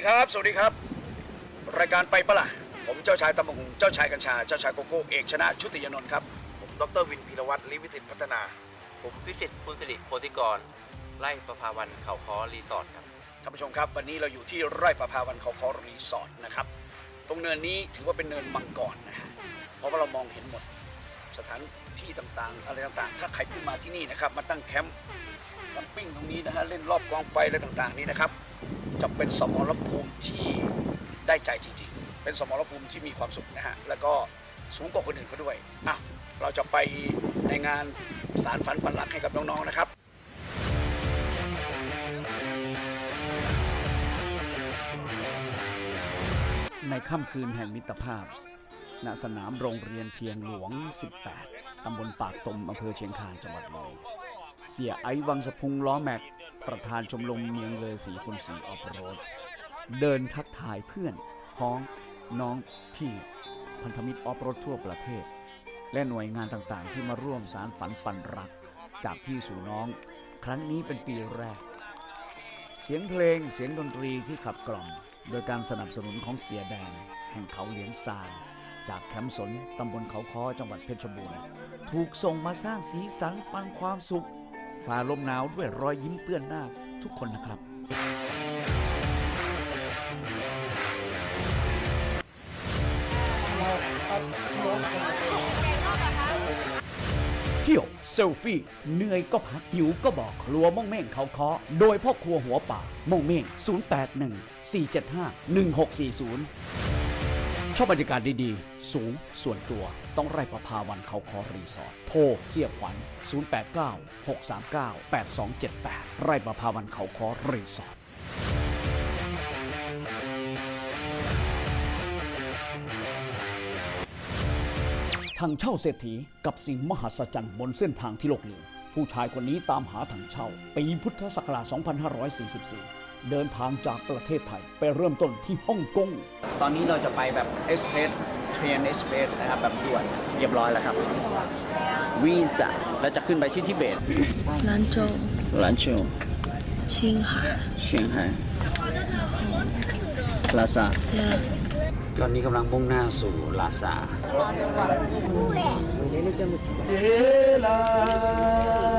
ดีครับ สวัสดีครับ รายการไปปะล่ะ ผมเจ้าชายตำมะหุงเจ้าชายกัญชา เจ้าชายโกโก้เอกชนะชุติยานนท์ครับ ผมดรวินพีรวัตรลิวิสิตพัฒนา ผมวิสิตคุณสิริโพธิกร ไล่ประภาวันเขาคอรีสอร์ทครับ ท่านผู้ชมครับ วันนี้เราอยู่ที่ไร่ประภาวันเขาคอรีสอร์ทนะครับ ตรงเนินนี้ถือว่าเป็นเนินมังกรนะฮะเพราะว่าเรามองเห็นหมด สถานที่ต่างๆ อะไรต่างๆ ถ้าใครขึ้นมาที่นี่นะครับ มาตั้งแคมป์แคมปิ้งตรงนี้นะฮะ เล่นรอบกองไฟอะไรต่างๆ นี้นะครับ จะเป็นสมรภูมิที่ได้ใจจริงๆ เป็นสมรภูมิที่มีความสุขนะฮะ แล้วก็สูงกว่าคนอื่นเขาด้วยอะเราจะไปในงานสารฝันปันหลักให้กับน้องๆนะครับในค่ำคืนแห่งมิตรภาพ ณ สนามโรงเรียนเพียงหลวง 18 ตำบลปากตมอำเภอเชียงคาน จังหวัดเลย เสียไอวังสะพุงล้อแม็ก ประธานชมรมเมียงเลยสีคนสีออฟโรด เดินทักทายเพื่อนพ้องน้องพี่พันธมิตรออฟโรดทั่วประเทศ และหน่วยงานต่างๆ ที่มาร่วมสารฝันปันรัก จากพี่สู่น้อง ครั้งนี้เป็นปีแรก เสียงเพลงเสียงดนตรีที่ขับกล่อม โดยการสนับสนุนของเสียแดง แห่งเขาเหลียงซานจากแคมป์สนตำบลเขาค้อจังหวัดเพชรบูรณ์ถูกส่งมาสร้างสีสันปันความสุข ฝ่าลมหนาวด้วยรอยยิ้มเปื้อนหน้าทุกคนนะครับ เที่ยวเซลฟี่ เหนื่อยก็พักหิวก็บอกครัวม่องเม่งเขาเคาะโดยพ่อครัวหัวป่าม่องเม่ง 081 475 1640 ชอบบรรยากาศดีๆ สูงส่วนตัวต้องไร่ประภาวันเขาคอรีสอร์ทโทรเสียบขวัญ 089 639 8278 ไร่ประภาวันเขาคอรีสอร์ททางเช่าเศรษฐีกับสิ่งมหัศจรรย์บนเส้นทางที่โลกลืมผู้ชายคนนี้ตามหาทางเช่าปีพุทธศักราช 2544 เดินทางจากประเทศไทย ไปเริ่มต้นที่ฮ่องกง ตอนนี้เราจะไปแบบเอสเพสเทรนเอสเพสนะครับ แบบด่วนเรียบร้อยแล้วครับ วีซ่าแล้วจะขึ้นไปที่ทิเบต 兰州、 หลานชู 青海， เชียงไฮ้ลาซา 对， ตอนนี้กำลังมุ่งหน้าสู่ลาซา โปตาราพาเ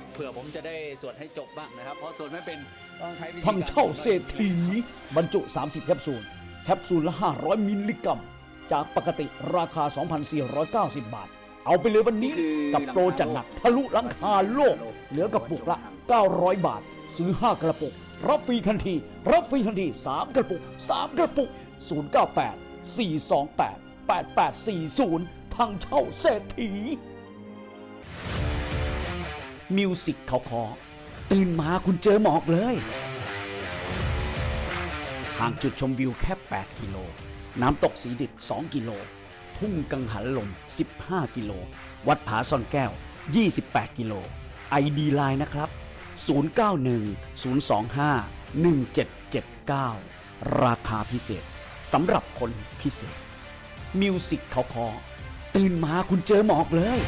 เผื่อผมจะได้สวดให้จบบ้างนะครับ เพราะสวดไม่เป็นต้องใช้วิธีการทำเช่าเศรษฐีบรรจุ 30 แคปซูล แคปซูลละ 500 มิลลิกรัม จากปกติราคา 2,490 บาท เอาไปเลยวันนี้กับโปรจัดหนักทะลุหลังคาโลก เหลือกระปุกละ 900 บาท ซื้อ 5 กระปุก รับฟรีทันที รับฟรีทันที 3 กระปุก 3 กระปุก 098 428 8840 ทางเช่าเศรษฐี มิวสิกเขาคอตื่นมาคุณเจอหมอกเลย ห่างจุดชมวิวแค่ 8 กิโล น้ำตกสีดิบ 2 กิโล ทุ่งกังหันลม 15 กิโล วัดผาซ่อนแก้ว 28 กิโล ไอดีไลน์นะครับ 091 025 1779 ราคาพิเศษสำหรับคนพิเศษ มิวสิกเขาคอตื่นมาคุณเจอหมอกเลย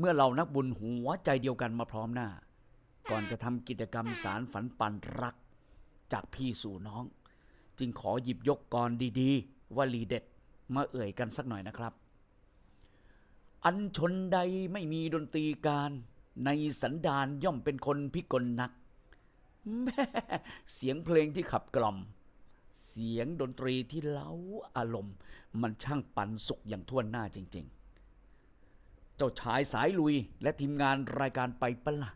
เมื่อเรานักบุญหัวใจเดียวกันมาพร้อมหน้า ก่อนจะทำกิจกรรมสารฝันปันรัก จากพี่สู่น้อง จึงขอหยิบยกกรดีๆวลีเด็ดมาเอ่ยกันสักหน่อยนะครับ อันชนใดไม่มีดนตรีการในสันดานย่อมเป็นคนพิกลนักแม่เสียงเพลงที่ขับกล่อม เสียงดนตรีที่เล้าอารมณ์ มันช่างปันสุขอย่างท่วนหน้าจริง ๆ เจ้าชายสายลุยและทีมงานรายการไปปะละ่ะ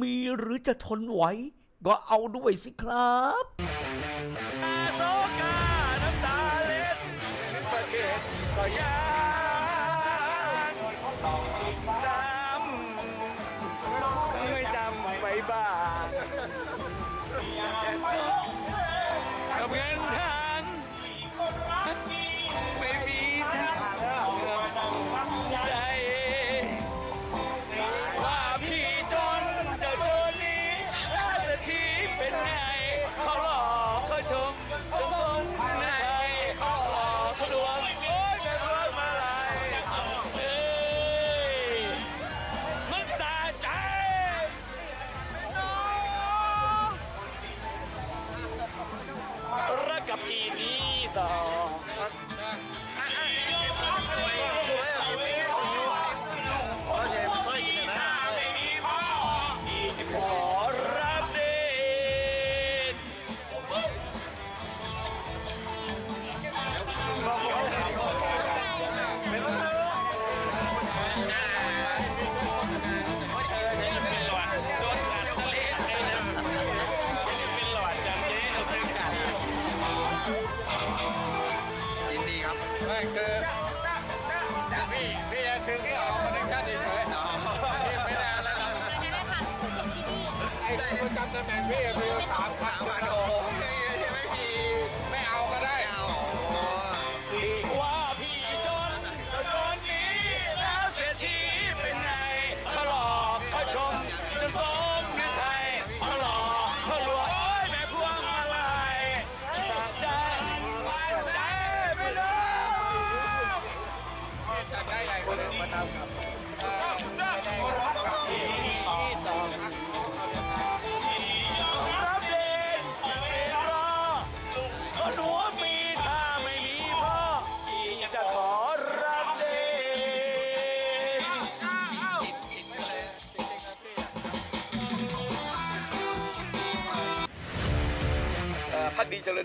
มีหรือจะทนไหวก็เอาด้วยสิครับโซกาน้ำตาเล็ดประเกศก็ยาก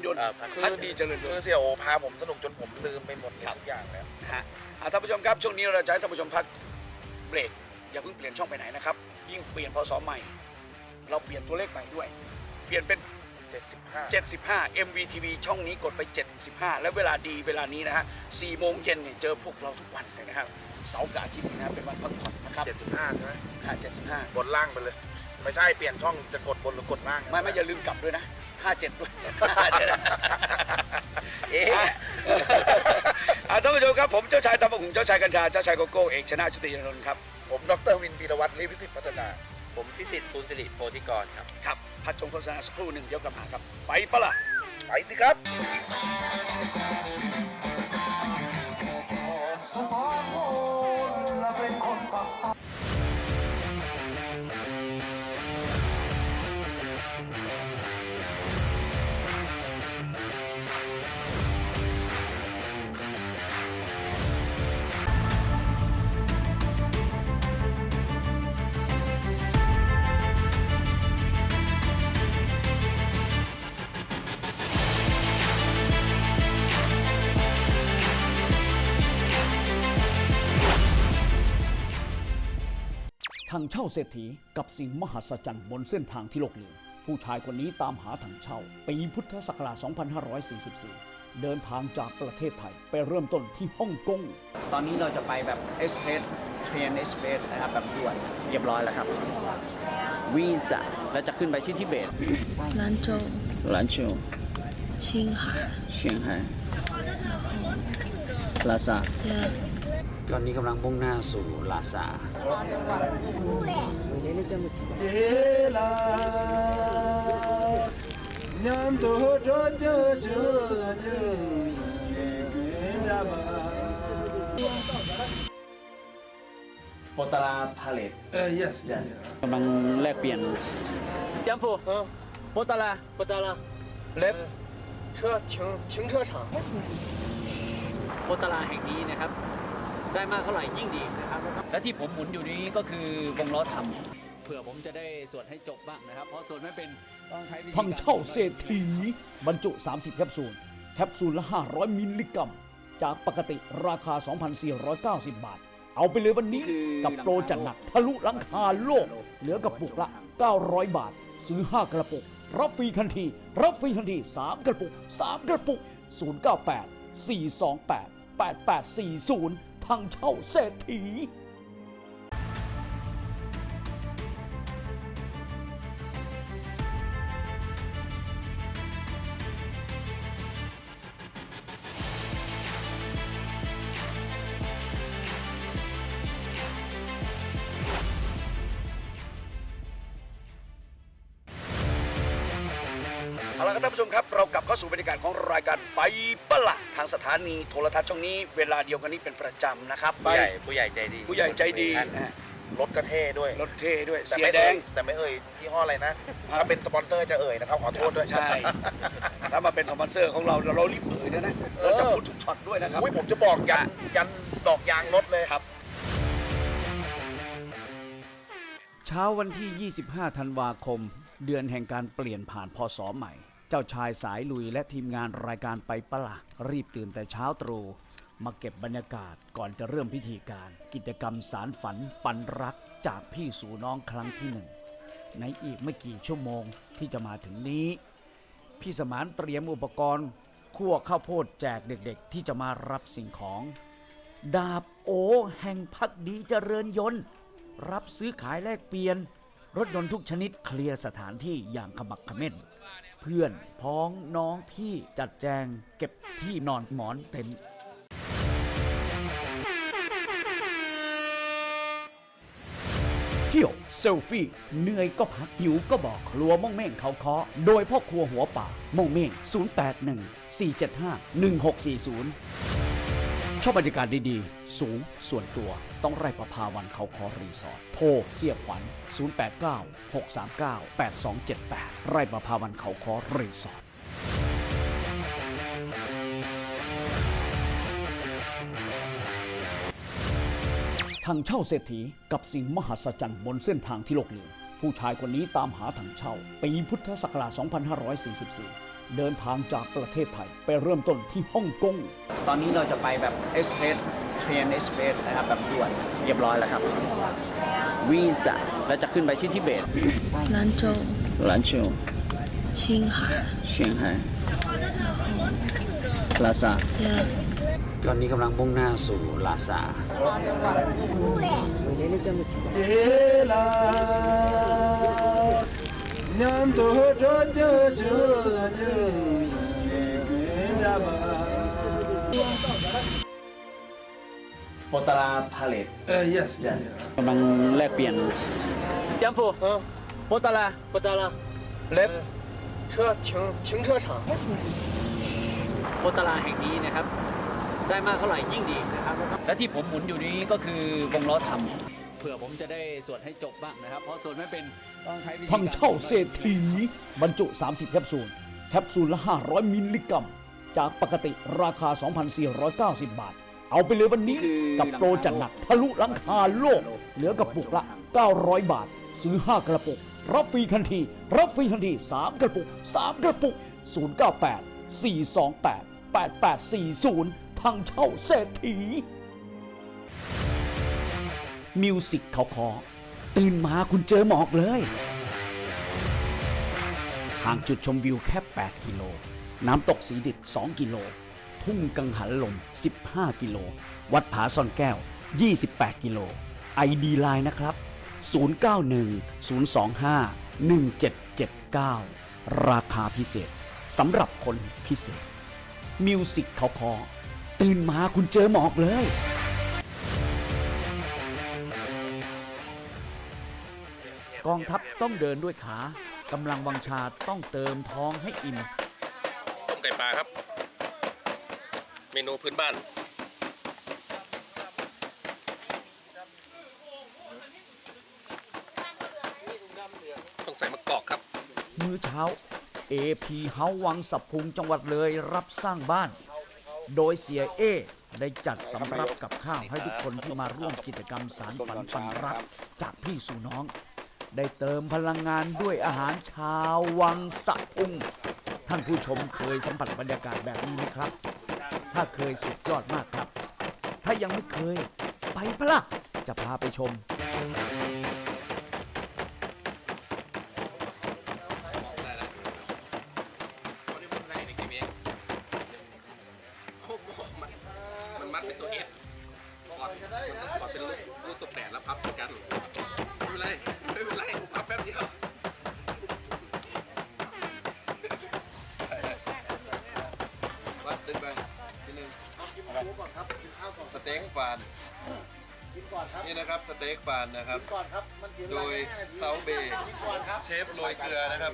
ยนต์อ่าพักพักดีเจริญยนคือต์เสี่ยโอพาผมสนุกจนผมลืมไปหมดเลยทุกอย่างแล้วนะฮะอ่าท่านผู้ชมครับช่วงนี้เราจะให้ท่านผู้ชมพักเบรกอย่าเพิ่งเปลี่ยนช่องไปไหนนะครับ ยิ่งเปลี่ยนพศใหม่ เราเปลี่ยนตัวเลขใหม่ด้วย เปลี่ยนเป็น 75 75 MVTV ช่องนี้กดไป 75 แล้วเวลาดีเวลานี้นะฮะ4โมงเย็นเนี่ยเจอพวกเราทุกวันเลยนะครับเสาร์กับอาทิตย์นี้นะเป็นวันพักผ่อนนะครับ75ใช่ไหมอ่า75บนล่างไปเลย ไม่ใช่เปลี่ยนช่องจะกดบนหรือกดล่างไม่ไม่อย่าลืมกลับด้วยนะ 57ด้วย75ด้วยนะเอ๊ะอ่าท่านผู้ชมครับผมเจ้าชายตะบกหุงเจ้าชายกัญชาเจ้าชายโกโก้เอกชนะชุติยนนท์ครับผมดรวินพีรวัตรลิวิสิทธิ์พัฒนา ผมพิสิทธิ์ภูลสิริโพธิกรครับ ครับพักชมโฆษณาสักครู่หนึ่งเดี๋ยวกลับมาครับ ไปปะล่ะ ไปสิครับทา งเช่าเศรษฐีกับสิ่งมหัศจรรย์บนเส้นทางที่โลกลืมผู้ชายคนนี้ตามหาทางเช่า ปีพุทธศักราช 2544 เดินทางจากประเทศไทย ไปเริ่มต้นที่ฮ่องกง ตอนนี้เราจะไปแบบเอสเพรสเทรนเอสเพรสนะครับแบบด่วนเรียบร้อยแล้วครับ วีซ่าแล้วจะขึ้นไปที่ทิเบต 兰州、 หลานโช 青海， เชียงไฮ้ลาซา 对， ตอนนี้กำลังมุ่งหน้าสู่ลาซา ท โปตราพาเลต Uh, yes. yes กำลังแลกเปลี่ยนยัมฟูโปตรา 不得了， left 车停停车场。 โปตราแห่งนี้นะครับ ได้มากเท่าไหร่ยิ่งดีนะครับ และที่ผมหมุนอยู่นี้ก็คือวงล้อทำเผื่อผมจะได้สวดให้จบบ้างนะครับ เพราะสวดไม่เป็นต้องใช้วิธีทางเช่าเศรษฐีบรรจุ 30 แคปซูล แคปซูลละ 500 มิลลิกรัม จากปกติราคา 2,490 บาท เอาไปเลยวันนี้กับโปรจัดหนักทะลุหลังคาโลก เหลือกระปุกละ 900 บาท ซื้อ 5 กระปุก รับฟรีทันที รับฟรีทันที 3 กระปุก 3 กระปุก 098 428 8840 ทางเช่าเศรษฐีเอาละครับท่านผู้ชมครับ เรากลับเข้าสู่บรรยากาศของรายการไปปะละทางสถานีโทรทัศน์ช่องนี้เวลาเดียวกันนี้เป็นประจำนะครับผู้ใหญ่ผู้ใหญ่ใจดีผู้ใหญ่ใจดีนะฮะรถกระเท่ด้วยรถเท่ด้วยแต่เสียไม่แดเอ่ง ยแต่ไม่เอ่ยยี่ห้ออะไรนะ ถ้าเป็นสปอนเซอร์จะเอ่ยนะครับขอโทษด้วย ใช่ ถ้ามาเป็นสปอนเซอร์ของเราเรารีบเอ่ยนะนะเราจะพูดทุกช็อตด้วยนะครับ อุ้ยผมจะบอกยันยันดอกยางรถเลย ครับ เช้าวันที่ 25 ธันวาคม เดือนแห่งการเปลี่ยนผ่านพศใหม่เจ้าชายสายลุยและทีมงานรายการไปปะละรีบตื่นแต่เช้าตรู่มาเก็บบรรยากาศก่อนจะเริ่มพิธีการ กิจกรรมสารฝันปันรักจากพี่สู่น้องครั้งที่หนึ่ง ในอีกไม่กี่ชั่วโมงที่จะมาถึงนี้ พี่สมานเตรียมอุปกรณ์คั่วข้าวโพดแจกเด็กๆ ที่จะมารับสิ่งของ ดาบโอแห่งพักดีเจริญยนต์ รับซื้อขายแลกเปลี่ยน รถยนต์ทุกชนิดเคลียร์สถานที่อย่างขมักขม้น เพื่อน พ้องน้องพี่จัดแจง เก็บที่นอนหมอนเต็นท์เที่ยวเซลฟี่เหนื่อยก็พักหิวก็บอกครัวม่งเม่งเขาเคาะโดยพ่อครัวหัวป่าม่งเม่ง 081 475 1640 ชอบบรรยากาศดีๆ สูงส่วนตัวต้องไร่ประภาวันเขาคอรีสอร์ทโทรเสียขวัญ 089 639 8278 ไร่ประภาวันเขาคอรีสอร์ททางเช่าเศรษฐีกับสิ่งมหัศจรรย์บนเส้นทางที่โลกลืมผู้ชายคนนี้ตามหาทางเช่าปีพุทธศักราช 2544 เดินทางจากประเทศไทย ไปเริ่มต้นที่ฮ่องกง ตอนนี้เราจะไปแบบเอสเพรสเทรนเอสเพรสนะครับ แบบด่วนเรียบร้อยแล้วครับวีซ่าแล้วจะขึ้นไปที่ทิเบต 兰州、 หลานชู 青海， เชียงไฮ้ลาซา yeah. ตอนนี้กำลังมุ่งหน้าสู่ลาซา โปตราพาเลต Uh, yes. yes กำลังแลกเปลี่ยนยัมฟูโปตรา 不得了， left 车停停车场。 โปตราแห่งนี้นะครับ ได้มากเท่าไหร่ยิ่งดีนะครับ และที่ผมหมุนอยู่นี้ก็คือวงล้อทำเ ผื่อผมจะได้สวดให้จบบ้างนะครับ เพราะสวดไม่เป็นต้องใช้วิธีทางเช่าเศรษฐีบรรจุ 30 แคปซูล แคปซูลละ 500 มิลลิกรัม จากปกติราคา 2,490 บาท เอาไปเลยวันนี้กับโปรจัดหนัก ทะลุหลังคาโลก เหลือกระปุกละ 900 บาท ซื้อ 5 กระปุก รับฟรีทันที รับฟรีทันที 3 กระปุก 3 กระปุก 098 428 8840 ทางเช่าเศรษฐี มิวสิกเขาคอตื่นมาคุณเจอหมอกเลย ห่างจุดชมวิวแค่ 8 กิโล น้ำตกสีดิบ 2 กิโล ทุ่งกังหันลม 15 กิโล วัดผาซ่อนแก้ว 28 กิโล ไอดีไลน์นะครับ 091 025 1779 ราคาพิเศษสำหรับคนพิเศษ มิวสิกเขาคอตื่นมาคุณเจอหมอกเลย กองทัพต้องเดินด้วยขากำลังวังชาต้องเติมท้องให้อิ่มต้มไก่ปลาครับ เมนูพื้นบ้าน ต้องใส่มะกอกครับ มื้อเช้า AP เฮาวังสับพุงจังหวัดเลยรับสร้างบ้าน โดยเสียเอ ได้จัดสำรับกับข้าวให้ทุกคนที่มาร่วมกิจกรรมสารฝันฝันรัก จากพี่สู่น้อง ได้เติมพลังงานด้วยอาหารชาววังสะพุงท่านผู้ชมเคยสัมผัสบรรยากาศแบบนี้ไหมครับ ถ้าเคยสุดยอดมากครับ ถ้ายังไม่เคย ไปพะละจะพาไปชม ต็กฟานนะครับโดยเซาเบย์เชฟโรยเกลือนะครับ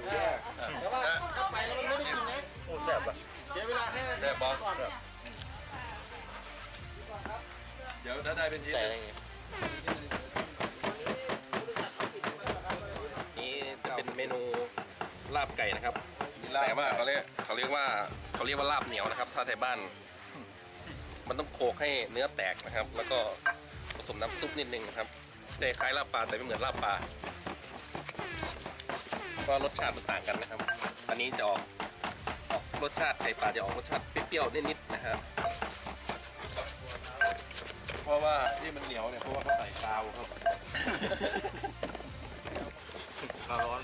แต่บอกเดี๋ยวถ้าได้เป็นชิ้นใจอะไรเงี้ยนี่จะเป็นเมนูลาบไก่นะครับ แต่ว่าเขาเรียกเขาเรียกว่าเขาเรียกว่าลาบเหนียวนะครับ ถ้าไทยบ้าน มันต้องโขกให้เนื้อแตกนะครับ แล้วก็ผสมน้ำซุปนิดนึงนะครับ แต่คล้ายลาบปลาแต่ไม่เหมือนลาบปลาก็รสชาติมันต่างกันนะครับ อันนี้จะออกออกรสชาติไข่ปลาจะออกรสชาติเปรี้ยวๆนิดๆนะครับเพราะว่าที่มันเหนียวเนี่ยเพราะว่าเขาใส่ซาวครับร้อน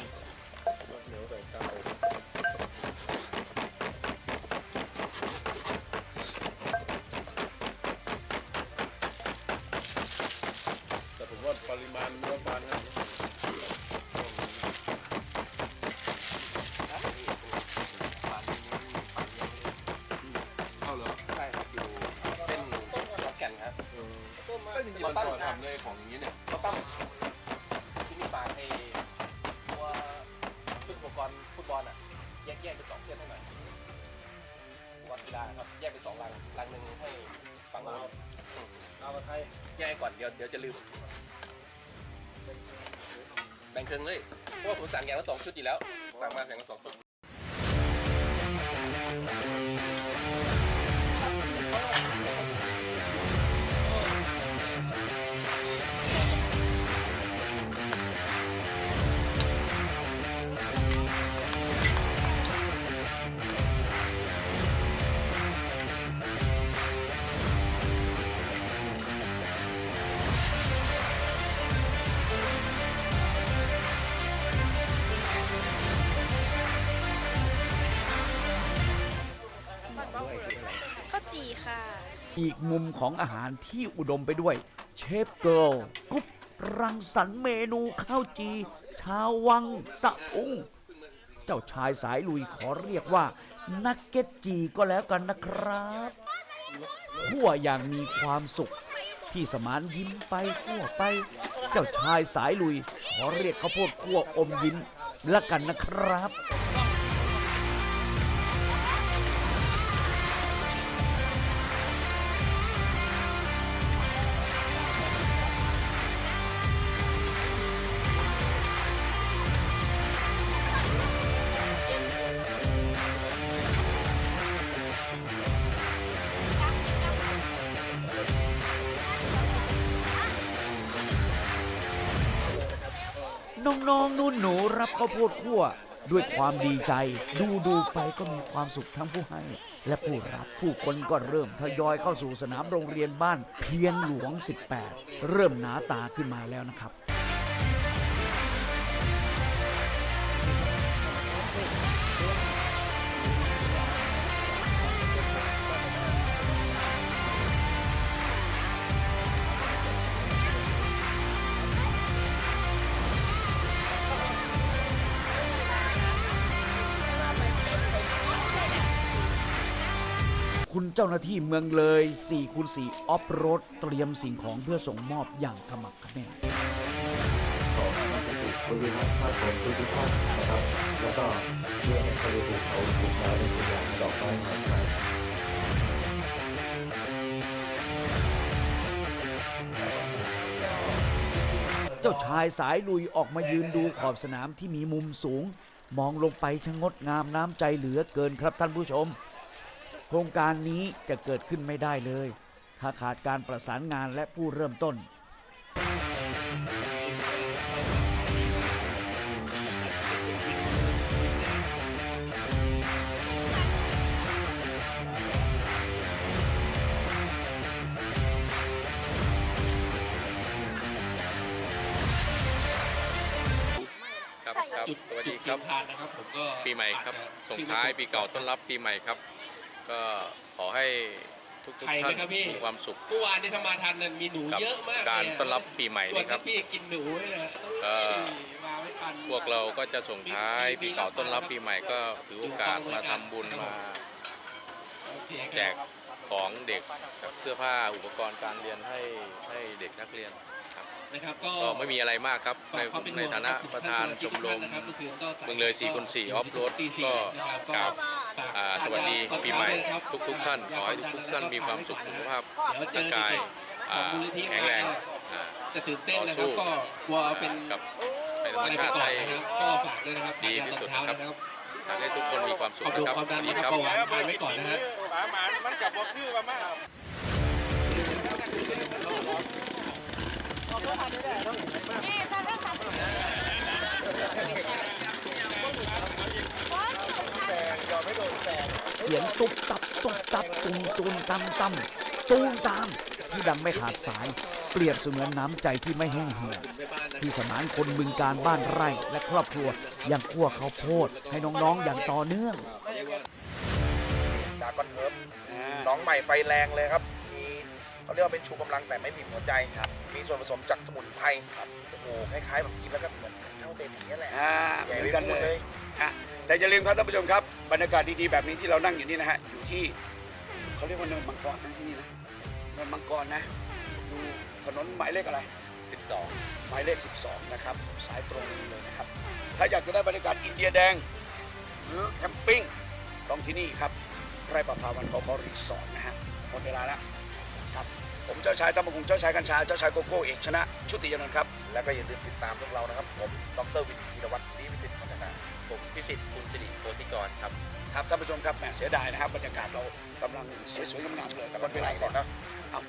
แบ่งครึ่งเลย เพราะว่าผมสั่งอย่างละสองชุดอยู่แล้ว สั่งมาอย่างละสอง อีกมุมของอาหารที่อุดมไปด้วย เชฟเกิลกุ๊บรังสรรค์เมนูข้าวจี ชาววังสะพุงเจ้าชายสายลุยขอเรียกว่า นักเก็ตจีก็แล้วกันนะครับขั่วอย่างมีความสุข ที่สมานยิ้มไปขั่วไป เจ้าชายสายลุย ขอเรียกข้าวโพดขั่วอมยิ้มละกันนะครับ น้องๆนุ่นหนูรับข้าวโพดคั่ว ด้วยความดีใจ ดูดูไปก็มีความสุขทั้งผู้ให้ และผู้รับผู้คนก็เริ่มทยอยเข้าสู่สนามโรงเรียนบ้านเพียนหลวง 18 เริ่มหนาตาขึ้นมาแล้วนะครับ คุณเจ้าหน้าที่เมืองเลย4คูณ4ออฟโรดเตรียมสิ่งของเพื่อส่งมอบอย่างขมักเขม้นบริเวณภาพผมทุกท่านนะครับ แล้วก็เมื่อทะเลภูเขาสุดมาในสยามดอกไม้หาดทรายเจ้าชายสายลุยออกมายืนดูขอบสนามที่มีมุมสูง มองลงไปช่างงดงามน้ำใจเหลือเกินครับท่านผู้ชม ครงการนี้จะเกิดขึ้นไม่ได้เลย ถ้าขาดการประสานงานและผู้เริ่มต้น ครับครับสวัสดีครับนะครับผมก็ปีใหม่ครับส่งท้ายปีเก่าต้อนรับปีใหม่ครับ ก็ขอให้ทุกทุกๆท่านมีความสุขเมื่อวานที่ทำมาทันนั้นมีหนูกับเยอะมากการต้อนรับปีใหม่ส่วนนี้ครับพี่กินหนูเลยนะก็ มาไม่ทัน พวกเราก็จะส่งท้ายปีเก่าต้อนรับปีใหม่ก็ถือโอกาสมาทำบุญมาแจกของเด็กกับเสื้อผ้าอุปกรณ์การเรียนให้ให้เด็กนักเรียนครับ นะครับ ก็ก็ไม่มีอะไรมากครับในผมในฐานะประธานชมรมเมืองเลย4คูณ4 Off Road ก็กราบอ่าสวัสดีปีใหม่ทุกทุกๆท่านขอให้ทุกๆท่านมีความสุขสุขภาพร่างกายอ่าแข็งแรงอ่าจะตื่นเต้นต่อนะคสู้รับก็กลัวเป็นกับในธรรมอะไรชาไปติก่อนให้นะครับก็ฝากด้วยนะครับดีที่สุดนะครับนะครับอยากให้ทุกคนมีความสุขความดุนะครับความดันดีนะคครัรับบเบาหวานทานไว้ก่อนนะฮะมันกับบ่คือว่ามาก เสียงตุบตับตุบตับตุมตุนตำตำตูมตามที่ดังไม่ขาดสาย เปรียบเสมือนน้ำใจที่ไม่แห้งเหือดที่สมานคนบึงการบ้านไร่และครอบครัวยังคั่วเขาโพดให้น้องๆอย่างต่อเนื่องดากอนเฮิร์บน้องใหม่ไฟแรงเลยครับ เขาเรียกว่าเป็นชูกำลังแต่ไม่บีบหัวใจครับมีส่วนผสมจากสมุนไพรครับโอ้โหคล้ายๆแบบกินแล้วก็เหมือนเช่าเศรษฐีนั่นแหละอ่าใหญ่เหมืไม่อนกันพูดเลเลย ยฮะแต่อย่าลืมครับท่านผู้ชมครับบรรยากาศดีๆแบบนี้ที่เรานั่งอยู่นี่นะฮะอยู่ที่เขาเรียกว่าเนินมังกรนะที่นี่นะเนินมังกรนะดูถนนหมายเลขอะไร 12 หมายเลข 12 นะครับ สายตรงเลยนะครับ ถ้าอยากจะได้บรรยากาศอินเดียแดง หรือแคมปิ้งต้องที่นี่ครับไร่ประภาวันเขาเขารีสอร์ทนะฮะหมดเวลาแล้วครับ ผมเจ้าชายตำบงเจ้าชายกัญชา เจ้าชายโกโก้เอกชนะ ชุติยานนท์ครับ แล้วก็อย่าลืมติดตามพวกเรานะครับ ผม ดรวินธีรวัตรดีวิสิทธิ์พัฒนาผมพิสิทธิ์คุณสิริโพธิกรครับ ครับท่านผู้ชมครับแหมเสียดายนะครับบรรยากาศเรากำลังสวยๆงามๆเลยกับมันเวเป็นไรลาก่อนนะเอา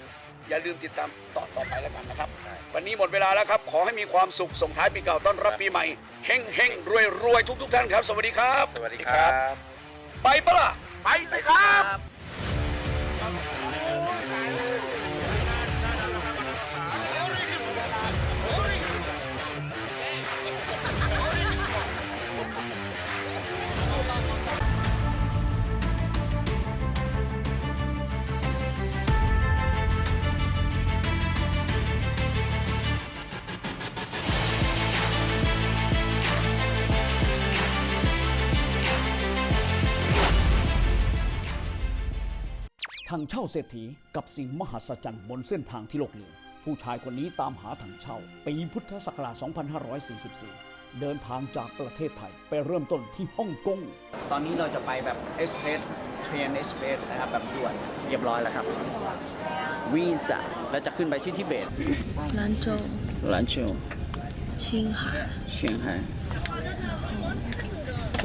อย่าลืมติดตามต่อต่อไปแล้วกันนะครับ วันนี้หมดเวลาแล้วครับ ขอให้มีความสุขส่งท้ายปีเก่าต้อนรับปีใหม่เฮงเฮงรวยรวยทุกทุกๆท่านครับ สวัสดีครับ สวัสดีครับ ไปปะล่ะ ไปสิครับ ทางเช่าเศรษฐีกับสิ่งมหัศจรรย์บนเส้นทางที่โลกลืมผู้ชายคนนี้ตามหาถังเช่า ปีพุทธศักราช 2544 เดินทางจากประเทศไทย ไปเริ่มต้นที่ฮ่องกง ตอนนี้เราจะไปแบบเอสเพรสเทรนเอสเพรสนะครับ แบบด่วนเรียบร้อยแล้วครับ วีซ่าแล้วจะขึ้นไปที่ทิเบต 兰州、หลานโจ 青海， เชียงไฮ้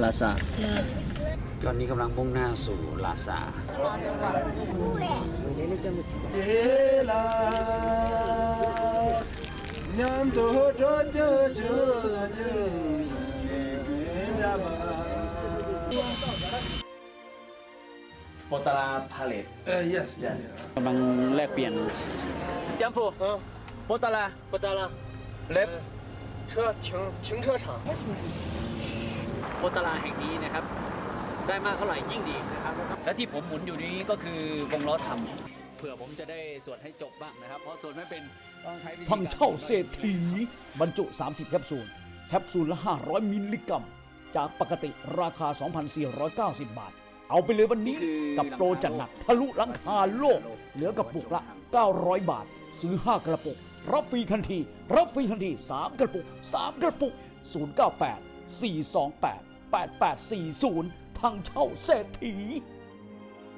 ลาซา 呀， ตอนนี้กำลังมุ่งหน้าสู่ลาซา โปตาราพาเลต เออ yes yes กำลังแลกเปลี่ยนยัมฟูโปตารา 不得了 เลฟ 车停停车场 โปตาราแห่งนี้นะครับ ได้มากเท่าไหร่ยิ่งดีนะครับ และที่ผมหมุนอยู่นี้ก็คือวงล้อทำเผื่อผมจะได้สวดให้จบบ้างนะครับ เพราะสวดไม่เป็นต้องใช้วิธีทางเช่าเศรษฐีบรรจุ 30 แคปซูล แคปซูลละ 500 มิลลิกรัม จากปกติราคา 2,490 บาท เอาไปเลยวันนี้กับโปรจัดหนักทะลุหลังคาโลก เหลือกระปุกละ 900 บาท ซื้อ 5 กระปุก รับฟรีทันที รับฟรีทันที 3 กระปุก 3 กระปุก 098 428 8840 ทางเช่าเศรษฐี